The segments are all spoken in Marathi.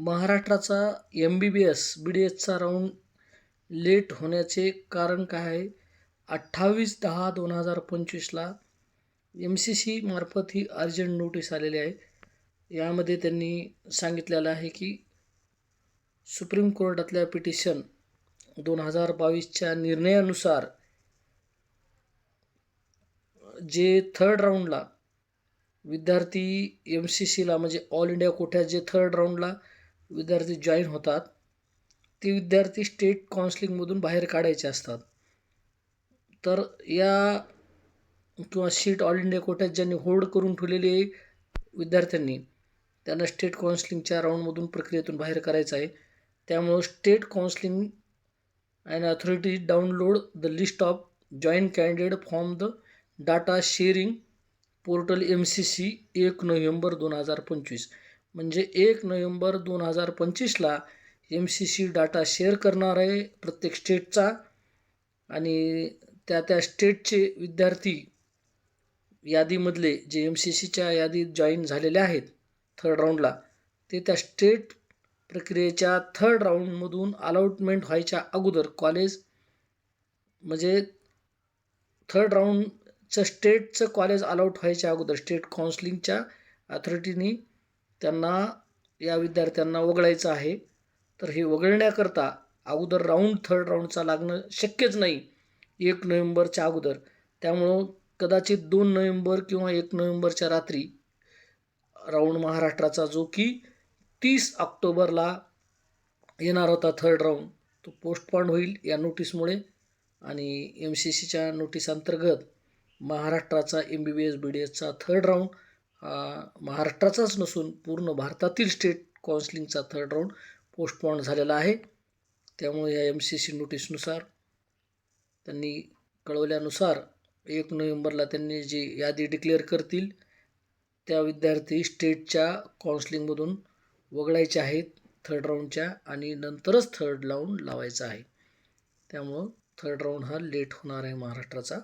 महाराष्ट्राचा M B B S B D एसचा round late होण्याचे कारण काय आहे? अठ्ठावीस दहा दोन हजार पंचवीसला एम सी सी मार्फत ही अर्जंट नोटीस आलेली आहे. यामध्ये त्यांनी सांगितलेलं आहे की सुप्रीम कोर्टातल्या पिटिशन दोन हजार बावीसच्या निर्णयानुसार जे थर्ड राऊंडला विद्यार्थी एम सी सीला म्हणजे ऑल इंडिया कोठ्यात जे थर्ड राऊंडला विद्यार्थी जॉईन होतात ते विद्यार्थी स्टेट काउन्सिलिंगमधून बाहेर काढायचे असतात. तर या किंवा सीट ऑल इंडिया कोट्यात ज्यांनी होल्ड करून ठेवलेले विद्यार्थ्यांनी त्यांना स्टेट काउन्सिलिंगच्या राऊंडमधून प्रक्रियेतून बाहेर करायचं आहे. त्यामुळं state counselling and authority download the list of join candidate from the data sharing portal M C C एक नोव्हेंबर दोन हजार पंचवीस. म्हणजे एक नोव्हेंबर दोन हजार पंचवीसला M C C data share करणार आहे प्रत्येक स्टेटचा आणि त्या त्या स्टेटचे विद्यार्थी यादीमधले जे एम सी सीच्या यादीत जॉईन झालेले आहेत थर्ड राऊंडला ते त्या स्टेट प्रक्रियेच्या थर्ड राऊंडमधून अलॉटमेंट व्हायच्या अगोदर कॉलेज म्हणजे थर्ड राऊंडचं स्टेटचं कॉलेज अलॉट व्हायच्या अगोदर स्टेट काउन्सिलिंगच्या अथॉरिटीनी त्यांना या विद्यार्थ्यांना वगळायचं आहे. तर हे वगळण्याकरता अगोदर राऊंड थर्ड राऊंडचा लागणं शक्यच नाही. एक नोव्हेंबरच्या अगोदर. त्यामुळं कदाचित दोन नोव्हेंबर किंवा एक नोव्हेंबरच्या रात्री राऊंड महाराष्ट्राचा जो की तीस ऑक्टोबरला येणार होता थर्ड राऊंड तो पोस्टपॉन्ड होईल या नोटीसमुळे आणि एम सी सीच्या नोटीस अंतर्गत महाराष्ट्राचा M B B S B D एसचा third round महाराष्ट्राचाच नसून पूर्ण भारतातील स्टेट काउन्सिलिंगचा थर्ड राऊंड पोस्टपॉन झालेला आहे. त्यामुळे या एम सी सी नोटीसनुसार त्यांनी कळवल्यानुसार एक नोव्हेंबरला त्यांनी जी यादी डिक्लेअर करतील त्या विद्यार्थी स्टेटच्या काउन्सिलिंगमधून वगळायचे आहेत थर्ड राऊंडच्या आणि नंतरच थर्ड राऊंड लावायचा आहे. त्यामुळं थर्ड राऊंड हा लेट होणार आहे महाराष्ट्राचा.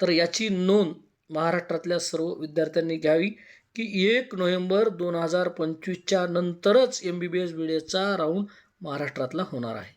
तर याची नोंद महाराष्ट्रातल्या सर्व विद्यार्थ्यांनी घ्यावी की एक नोव्हेंबर दोन हजार पंचवीसच्या नंतरच M B B S B D round महाराष्ट्रातला होणार आहे.